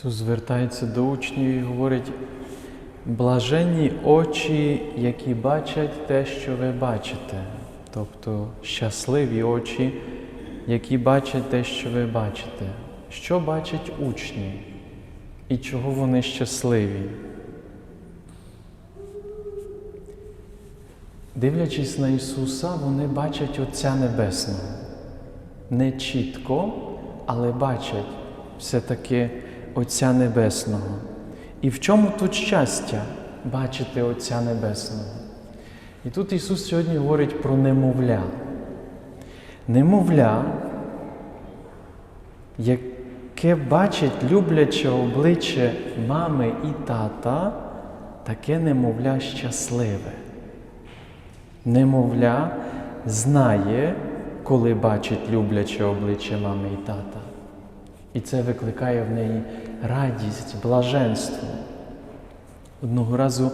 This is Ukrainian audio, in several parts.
Ісус звертається до учнів і говорить, блаженні очі, які бачать те, що ви бачите. Тобто щасливі очі, які бачать те, що ви бачите. Що бачать учні? І чого вони щасливі? Дивлячись на Ісуса, вони бачать Отця Небесного. Не чітко, але бачать все-таки Отця Небесного. І в чому тут щастя бачити Отця Небесного? І тут Ісус сьогодні говорить про немовля. Немовля, яке бачить любляче обличчя мами і тата, таке немовля щасливе. Немовля знає, коли бачить любляче обличчя мами і тата. І це викликає в неї радість, блаженство. Одного разу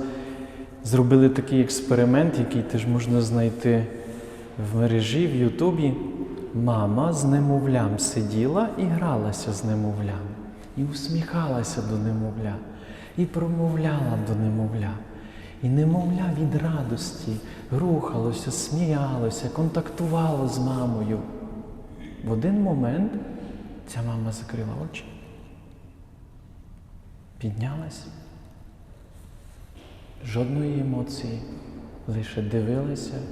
зробили такий експеримент, який теж можна знайти в мережі, в Ютубі. Мама з немовлям сиділа і гралася з немовлям, і усміхалася до немовля, і промовляла до немовля. І немовля від радості рухалося, сміялося, контактувало з мамою. В один момент ця мама закрила очі, піднялась, жодної емоції, лише дивилася,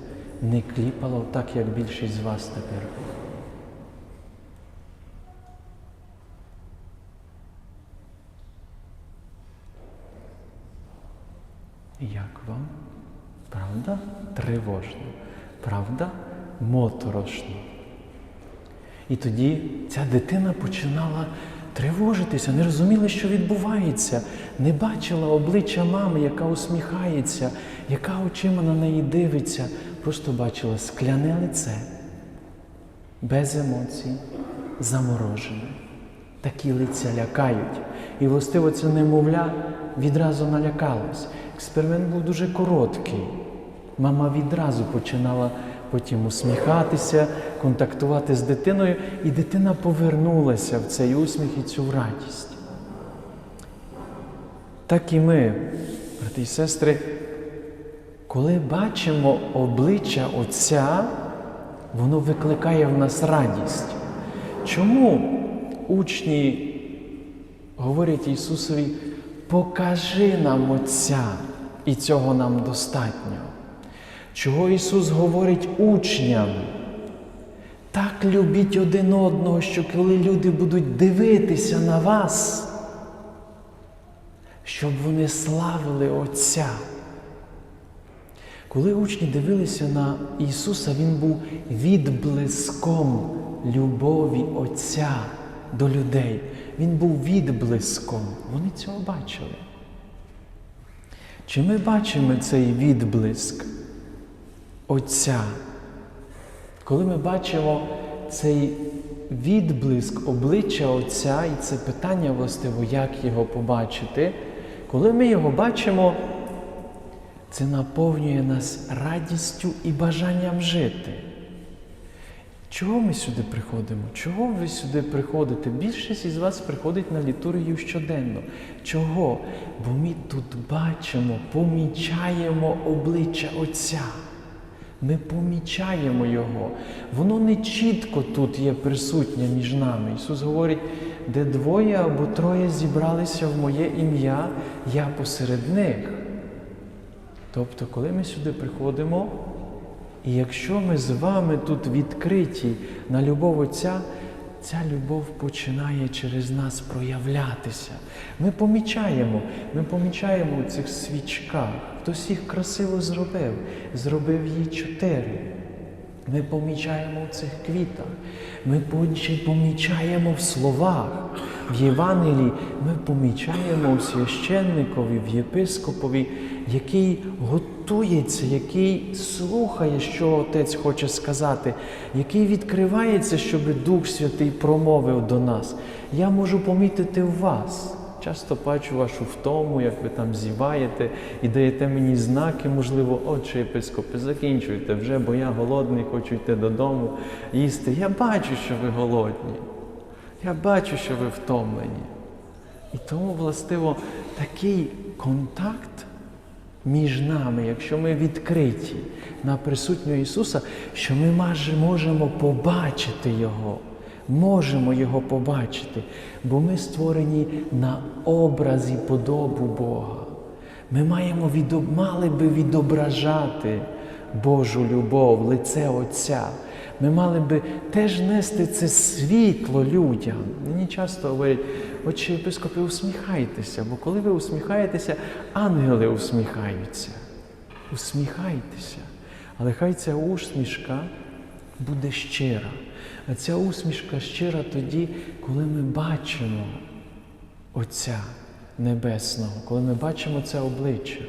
не кліпала так, як більшість з вас тепер. Як вам? Правда? Тривожно. Правда? Моторошно. І тоді ця дитина починала тривожитися, не розуміла, що відбувається, не бачила обличчя мами, яка усміхається, яка очима на неї дивиться, просто бачила скляне лице, без емоцій, заморожене. Такі лиця лякають. І властиво це немовля відразу налякалось. Експеримент був дуже короткий. Мама відразу починала потім усміхатися, контактувати з дитиною, і дитина повернулася в цей усміх і цю радість. Так і ми, брати і сестри, коли бачимо обличчя Отця, воно викликає в нас радість. Чому учні говорять Ісусові, покажи нам Отця, і цього нам достатньо? Чого Ісус говорить учням? Так любіть один одного, що коли люди будуть дивитися на вас, щоб вони славили Отця. Коли учні дивилися на Ісуса, Він був відблиском любові Отця до людей. Він був відблиском. Вони цього бачили. Чи ми бачимо цей відблиск Отця? Коли ми бачимо цей відблиск обличчя Отця, і це питання властиво, як його побачити, коли ми його бачимо, це наповнює нас радістю і бажанням жити. Чого ми сюди приходимо? Чого ви сюди приходите? Більшість із вас приходить на літургію щоденно. Чого? Бо ми тут бачимо, помічаємо обличчя Отця. Ми помічаємо Його. Воно не чітко тут є присутнє між нами. Ісус говорить, де двоє або троє зібралися в моє ім'я, я посеред них. Тобто, коли ми сюди приходимо, і якщо ми з вами тут відкриті на любов Отця, ця любов починає через нас проявлятися. Ми помічаємо, ми помічаємо у цих свічках. Хтось їх красиво зробив, зробив її чотири. Ми помічаємо в цих квітах, ми помічаємо в словах, в Євангелії, ми помічаємо в священникові, в єпископові, який готується, який слухає, що Отець хоче сказати, який відкривається, щоб Дух Святий промовив до нас. Я можу помітити в вас. Часто бачу вашу втому, як ви там зіваєте і даєте мені знаки, можливо, отче єпископи, закінчуйте вже, бо я голодний, хочу йти додому їсти. Я бачу, що ви голодні. Я бачу, що ви втомлені. І Тому, властиво, такий контакт між нами, якщо ми відкриті на присутнього Ісуса, що ми можемо побачити Його, можемо Його побачити, бо ми створені на образ і подобу Бога. Ми маємо відоб... мали би відображати Божу любов, лице Отця. Ми мали би теж нести це світло людям. Мені часто говорять, отче єпископи, усміхайтеся, бо коли ви усміхаєтеся, ангели усміхаються. Усміхайтеся. Але хай ця усмішка буде щира. А ця усмішка щира тоді, коли ми бачимо Отця Небесного, коли ми бачимо це обличчя.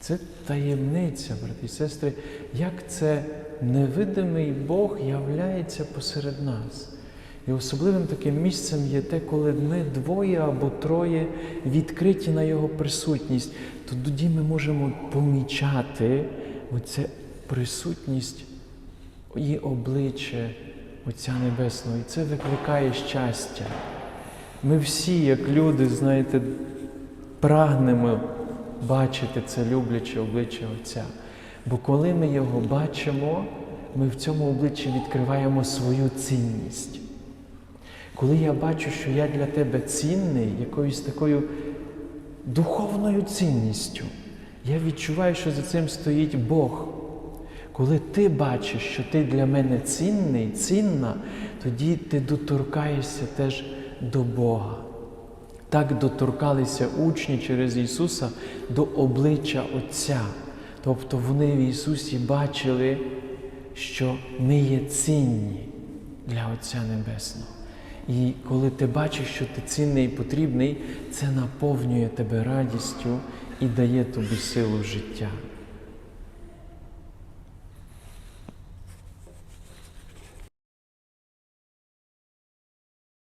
Це таємниця, брати і сестри, як це невидимий Бог являється посеред нас. І особливим таким місцем є те, коли ми двоє або троє відкриті на Його присутність, то тоді ми можемо помічати оцю присутність і обличчя Отця Небесного. І це викликає щастя. Ми всі, як люди, знаєте, прагнемо бачити це любляче обличчя Отця. Бо коли ми його бачимо, ми в цьому обличчі відкриваємо свою цінність. Коли я бачу, що я для тебе цінний, якоюсь такою духовною цінністю, я відчуваю, що за цим стоїть Бог. Коли ти бачиш, що ти для мене цінний, цінна, тоді ти доторкаєшся теж до Бога. Так доторкалися учні через Ісуса до обличчя Отця. Тобто вони в Ісусі бачили, що ми є цінні для Отця Небесного. І коли ти бачиш, що ти цінний і потрібний, це наповнює тебе радістю і дає тобі силу життя.